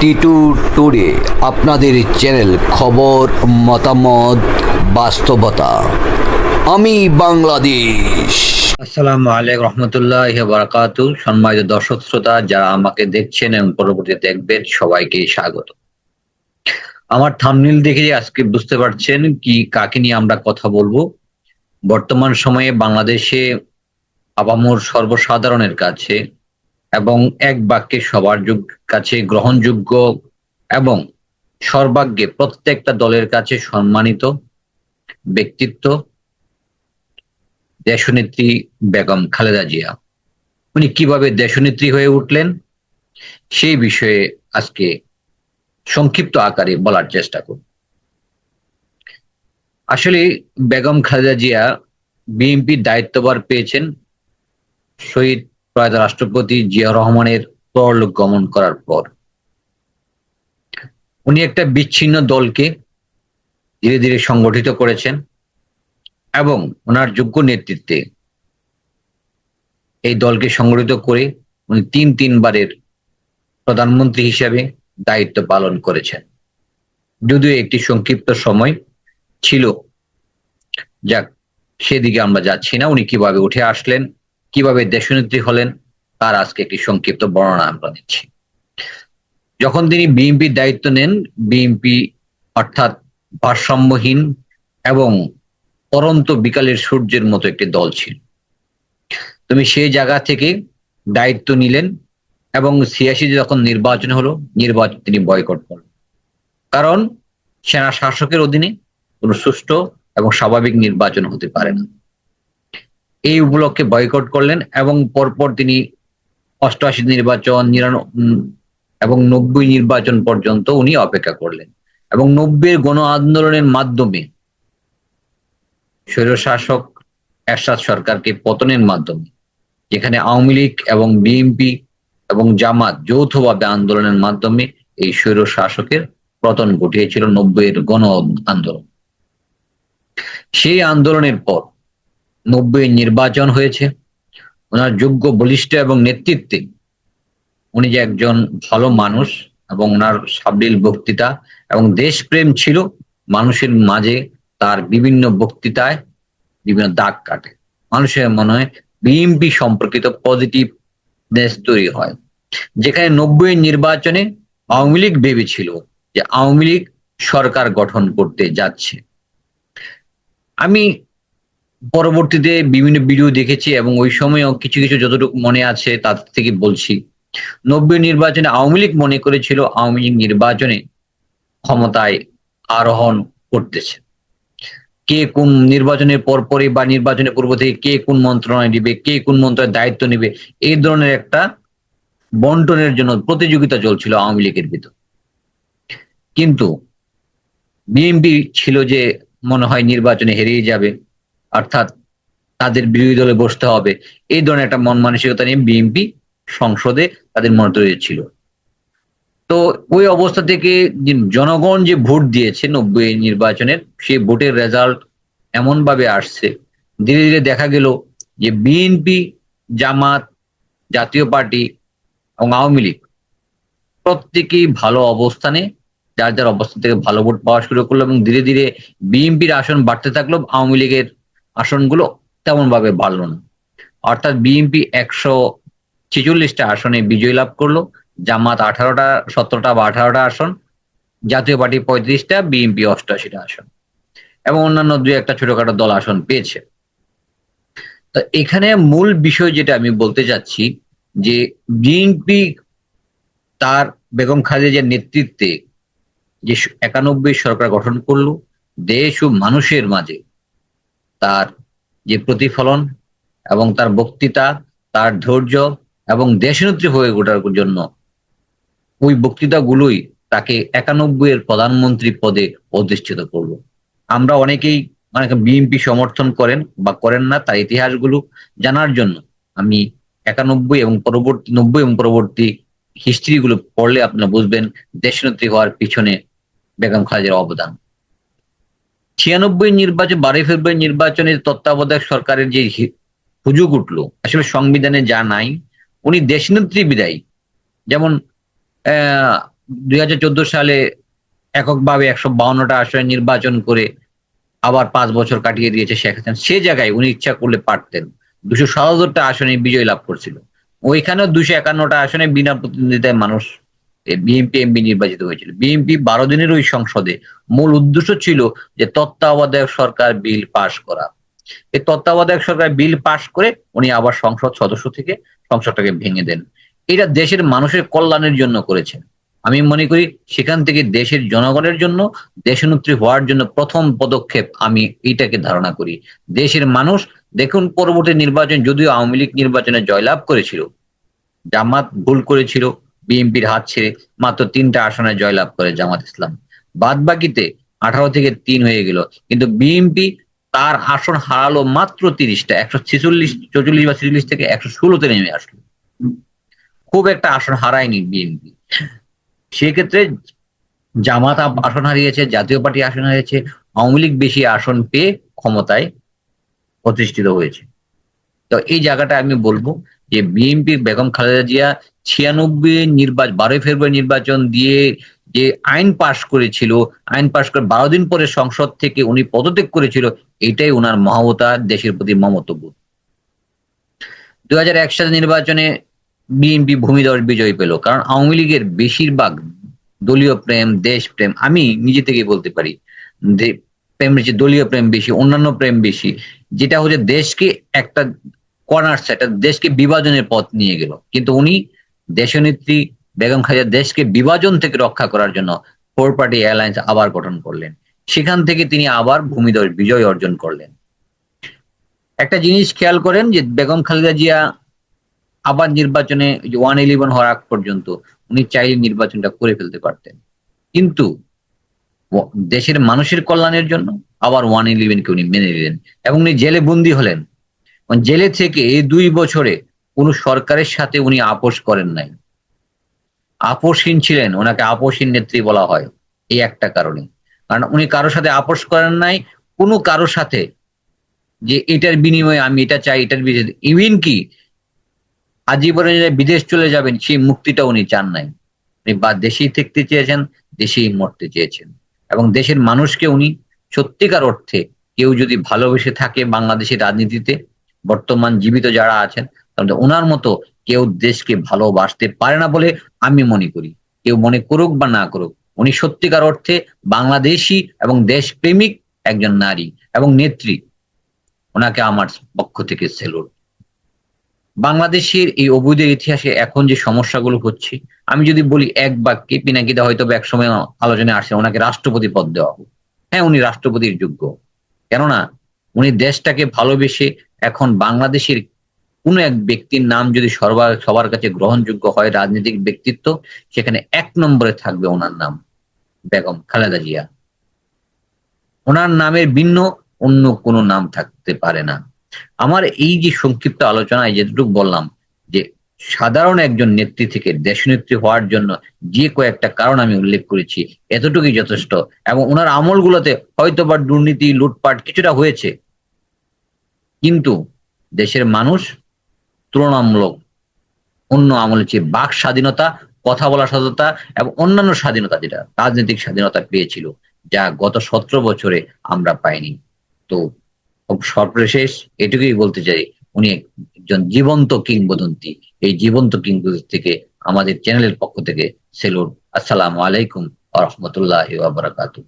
Titu today আপনাদের channel খবর, মতামত, বাস্তবতা। আমি বাংলাদেশ। আসসালামু আলাইকুম রহমতুল্লাহ বারাকাতু সম্মানিত দর্শক শ্রোতা, যারা আমাকে দেখছেন এবং পরবর্তীতে দেখবেন, সবাইকে স্বাগত। আমার থামনিল দেখে আজকে বুঝতে পারছেন কি, কাকে নিয়ে আমরা কথা বলব। বর্তমান সময়ে বাংলাদেশে আবামর সর্বসাধারণের কাছে এবং এক বাক্যে সবার কাছে গ্রহণযোগ্য এবং সর্বাগ্যে প্রত্যেকটা দলের কাছে সম্মানিত ব্যক্তিত্ব, দেশনেত্রী বেগম খালেদা জিয়া। উনি কীভাবে দেশনেত্রী হয়ে উঠলেন, সেই বিষয়ে আজকে সংক্ষিপ্ত আকারে বলার চেষ্টা করব। আসলে বেগম খালেদা জিয়া বিএনপির দায়িত্বভার পেয়েছেন শহীদ প্রয়াত রাষ্ট্রপতি জিয়া রহমানের পরলোক গমন করার পর। উনি একটা বিচ্ছিন্ন দলকে ধীরে ধীরে সংগঠিত করেছেন এবং ওনার যোগ্য নেতৃত্বে এই দলকে সংগঠিত করে উনি তিন তিনবারের প্রধানমন্ত্রী হিসেবে দায়িত্ব পালন করেছেন। যদিও একটি সংক্ষিপ্ত সময় ছিল। যাক, সেদিকে আমরা যাচ্ছি না। উনি কীভাবে উঠে আসলেন কীভাবে দেশনেত্রী হলেন, তার আজকে একটি সংক্ষিপ্ত বর্ণনা আমরা দিচ্ছি। যখন তিনি বিএনপির দায়িত্ব নেন, বিএনপি অর্থাৎ ভারসাম্যহীন এবং পরন্ত বিকালের সূর্যের মতো একটি দল ছিল। তুমি সেই জায়গা থেকে দায়িত্ব নিলেন এবং ছিয়াশি যখন নির্বাচন হলো, নির্বাচন তিনি বয়কট করলেন। কারণ সেনা শাসকের অধীনে কোনো সুষ্ঠু এবং স্বাভাবিক নির্বাচন হতে পারে না। এই উপলক্ষে বয়কট করলেন এবং পরপর তিনি অষ্টআশি নির্বাচন এবং নব্বই নির্বাচন পর্যন্ত উনি অপেক্ষা করলেন। এবং নব্বইয়ের গণ আন্দোলনের মাধ্যমে স্বৈরশাসক এরশাদ সরকারকে পতনের মাধ্যমে, যেখানে আওয়ামী লীগ এবং বিএনপি এবং জামাত যৌথভাবে আন্দোলনের মাধ্যমে এই স্বৈর শাসকের পতন ঘটিয়েছিল নব্বইয়ের গণ আন্দোলন। সেই আন্দোলনের পর নব্বই নির্বাচন হয়েছে। ওনার যোগ্য বলিষ্ঠ এবং নেতৃত্বে উনি যে একজন ভালো মানুষ এবং ওনার সাবলীল বক্তৃতা এবং দেশপ্রেম ছিল, মানুষের মাঝে তার বিভিন্ন বক্তৃতায় বিভিন্ন দাগ কাটে। মানুষের মনে হয় বিএনপি সম্পর্কিত পজিটিভ দেশ তৈরি হয়। যেখানে নব্বই নির্বাচনে আওয়ামী লীগ ভেবেছিল যে আওয়ামী লীগ সরকার গঠন করতে যাচ্ছে। আমি পরবর্তীতে বিভিন্ন ভিডিও দেখেছি এবং ওই সময়ও কিছু কিছু যতটুকু মনে আছে তার থেকে বলছি। নব্বই নির্বাচনে আওয়ামী লীগ মনে করেছিল আওয়ামী লীগ নির্বাচনে ক্ষমতায় আরোহণ করতেছে। কে কোন নির্বাচনের পরপরই বা নির্বাচনের পূর্ব থেকে কে কোন মন্ত্রণালয় নিবে, কে কোন মন্ত্রণালয়ের দায়িত্ব নিবে, এই ধরনের একটা বন্টনের জন্য প্রতিযোগিতা চলছিল আওয়ামী লীগের ভিতর। কিন্তু বিএনপি ছিল যে মনে হয় নির্বাচনে হেরিয়ে যাবে। অর্থাৎ তাদের বিরোধী দলে বসতে হবে। এই ধরনের একটা মন মানসিকতা নিয়ে বিএনপি সংসদে তাদের মনে ছিল। তো ওই অবস্থা থেকে জনগণ যে ভোট দিয়েছে নব্বই নির্বাচনের সেই ভোটের রেজাল্ট এমন ভাবে আসছে। ধীরে ধীরে দেখা গেল যে বিএনপি জামাত, জাতীয় পার্টি এবং আওয়ামী লীগ প্রত্যেকেই ভালো অবস্থানে যার যার অবস্থান থেকে ভালো ভোট পাওয়া শুরু করল এবং ধীরে ধীরে বিএনপির আসন বাড়তে থাকল আওয়ামী লীগের আসনগুলো তেমন ভাবে বাড়লো না। অর্থাৎ বিএনপি একশো ছেচল্লিশটা আসনে বিজয় লাভ করল, জামাত আঠারোটা, সতেরোটা বা আঠারোটা আসন, জাতীয় পার্টি পঁয়ত্রিশটা বিএনপি অষ্টআশিটা আসন, এবং অন্যান্য দুই একটা ছোটখাটো দল আসন পেয়েছে। তো এখানে মূল বিষয় যেটা আমি বলতে চাচ্ছি, যে বিএনপি তার বেগম খালেদার নেতৃত্বে যে একানব্বই সরকার গঠন করল, দেশ ও মানুষের মাঝে তার যে প্রতিফলন এবং তার বক্তৃতা, তার ধৈর্য এবং দেশনেত্রী হয়ে ওঠার জন্য ওই বক্তৃতাগুলোই তাকে একানব্বই এর প্রধানমন্ত্রী পদে অধিষ্ঠিত করল আমরা অনেকেই মানে বিএনপি সমর্থন করেন বা করেন না, তার ইতিহাসগুলো জানার জন্য আমি একানব্বই এবং পরবর্তী, নব্বই এবং পরবর্তী হিস্ট্রি গুলো পড়লে আপনারা বুঝবেন দেশনেত্রী হওয়ার পিছনে বেগম খালেদার অবদান। ছিয়ানব্বই নির্বাচন, বারোই ফেব্রুয়ারি নির্বাচনে তত্ত্বাবধায়ক সরকারের যে হুজুগ উঠল, আসলে সংবিধানে যা নাই, উনি দেশনেত্রী বিদায়ী। যেমন, আহ, দুই হাজার চোদ্দ সালে এককভাবে একশো বাউন্নটা আসনে নির্বাচন করে আবার পাঁচ বছর কাটিয়ে দিয়েছে শেখ হাসিনা। সে জায়গায় উনি ইচ্ছা করলে পারতেন। দুশো সত্তরটা আসনে বিজয় লাভ করছিল। ওইখানেও দুশো একান্নটা আসনে বিনা প্রতিদ্বন্দ্বিতায় মানুষ বিএনপি এমপি নির্বাচিত হয়েছিল। বিএনপি বারো দিনের ওই সংসদে মূল উদ্দেশ্য ছিল যে তত্ত্বাবধায়ক সরকার বিল পাশ করা। এই তত্ত্বাবধায়ক সরকার বিল পাশ করে উনি আবার সংসদ সদস্য থেকে সংসদটাকে ভেঙে দেন। এটা দেশের মানুষের কল্যাণের জন্য করেছেন। আমি মনে করি সেখান থেকে দেশের জনগণের জন্য, দেশনেত্রী হওয়ার জন্য প্রথম পদক্ষেপ আমি এইটাকে ধারণা করি। দেশের মানুষ, দেখুন পরবর্তী নির্বাচন, যদিও আওয়ামী লীগ নির্বাচনে জয়লাভ করেছিল, জামাত ভুল করেছিল বিএনপির হাত ছেড়ে মাত্র তিনটা আসনে জয়লাভ করে জামাত ইসলাম। বাদ বাকিতে আঠারো থেকে তিন হয়ে গেল, কিন্তু বিএনপি তার আসন হারালো মাত্র তিরিশটা, একশো ছেচল্লিশ, চৌচল্লিশ বা ছেচল্লিশ থেকে একশো ষোলোতে নেমে আসলো। খুব একটা আসন হারায়নি বিএনপি। সেক্ষেত্রে জামাত আসন হারিয়েছে, জাতীয় পার্টি আসন হারিয়েছে, আওয়ামী লীগ বেশি আসন পেয়ে ক্ষমতায় প্রতিষ্ঠিত হয়েছে। তো এই জায়গাটা আমি বলব যে বিএনপি বেগম খালেদা জিয়া ছিয়ানব্বই নির্বাচন বারোই ফেব্রুয়ারি নির্বাচন দিয়ে যে আইন পাশ করেছিল, আইন পাশ করে বারো দিন পরে সংসদ থেকে উনি পদত্যাগ করেছিল, এটাই ওনার মহাবতা দেশের প্রতি মমতবোধ দু হাজার এক সালে নির্বাচনে বিএনপি ভূমিদল বিজয় পেল, কারণ আওয়ামী লীগের বেশিরভাগ দলীয় প্রেম, দেশ প্রেম, আমি নিজে থেকে বলতে পারি প্রেম দলীয় প্রেম বেশি, অন্যান্য প্রেম বেশি, যেটা হচ্ছে দেশকে একটা কর্নার একটা দেশকে বিভাজনের পথ নিয়ে গেল। কিন্তু উনি দেশনেত্রী বেগম খালেদা দেশকে বিভাজন থেকে রক্ষা করার জন্য ফোর পার্টি অ্যালায়েন্স আবার গঠন করলেন। সেখান থেকে তিনি আবার ভূমিদল বিজয় অর্জন করলেন। একটা জিনিস খেয়াল করেন যে বেগম খালেদা জিয়া আবার নির্বাচনে ওয়ান ইলেভেন হওয়ার আগ পর্যন্ত উনি চাইলে নির্বাচনটা করে ফেলতে পারতেন। কিন্তু দেশের মানুষের কল্যাণের জন্য আবার ওয়ান ইলেভেনকে উনি মেনে নিলেন এবং উনি জেলে বন্দী হলেন। জেলে থেকে এই দুই বছরে কোন সরকারের সাথে উনি আপোষ করেন নাই। আপোষহীন ছিলেন, ওনাকে আপোষহীন নেত্রী বলা হয়, এই একটা কারণে। কারণ উনি কারোর সাথে আপোষ করেন নাই, কোনো কারোর সাথে যে এটার বিনিময়ে আমি এটা চাই, এটার বিনিময়ে। ইভেন কি, আজীবনে বিদেশ চলে যাবেন, সেই মুক্তিটা উনি চান নাই। উনি বা দেশেই থাকতে চেয়েছেন, দেশেই মরতে চেয়েছেন। এবং দেশের মানুষকে উনি সত্যিকার অর্থে কেউ যদি ভালোবেসে থাকে বাংলাদেশের রাজনীতিতে বর্তমান জীবিত যারা আছেন ওনার মতো কেউ দেশকে ভালোবাসতে পারে না বলে আমি মনে করি। কেউ মনে করুক বা না করুক, উনি সত্যিকার অর্থে বাংলাদেশি এবং দেশপ্রেমিক একজন নারী এবং নেত্রী। ওনাকে আমার পক্ষ থেকে সেলুট বাংলাদেশের এই অবৈধের ইতিহাসে এখন যে সমস্যাগুলো হচ্ছে, আমি যদি বলি এক বাক্যে পিনাকিদা হয়তো বা একসময় আলোচনায় আসছে ওনাকে রাষ্ট্রপতি পদ দেওয়া হোক। হ্যাঁ উনি রাষ্ট্রপতির যোগ্য। কেননা, উনি দেশটাকে ভালোবেসে এখন বাংলাদেশের কোনো এক ব্যক্তির নাম যদি সবার সবার কাছে গ্রহণযোগ্য হয়, রাজনৈতিক ব্যক্তিত্ব, সেখানে এক নম্বরে থাকবে ওনার নাম, বেগম খালেদা জিয়া। ওনার নামের ভিন্ন অন্য কোনো নাম থাকতে পারে না। আমার এই যে সংক্ষিপ্ত আলোচনায় যেটুকু বললাম, যে সাধারণ একজন নেত্রী থেকে দেশনেত্রী হওয়ার জন্য যে কয়েকটা কারণ আমি উল্লেখ করেছি, এতটুকুই যথেষ্ট। এবং ওনার আমলগুলোতে হয়তো বা দুর্নীতি, লুটপাট কিছুটা হয়েছে কিন্তু দেশের মানুষ তুলনামূলক অন্য আমলের চেয়ে বাক স্বাধীনতা, কথা বলার স্বাধীনতা এবং অন্যান্য স্বাধীনতা যেটা রাজনৈতিক স্বাধীনতা পেয়েছিল, যা গত সতেরো বছরে আমরা পাইনি। তো সর্বশেষ এটুকুই বলতে চাই, উনি একজন জীবন্ত কিংবদন্তি। এই জীবন্ত কিংবদন্তি থেকে আমাদের চ্যানেলের পক্ষ থেকে সেলুট আসসালামু আলাইকুম আ রহমতুল্লাহ বারাকাতুহ।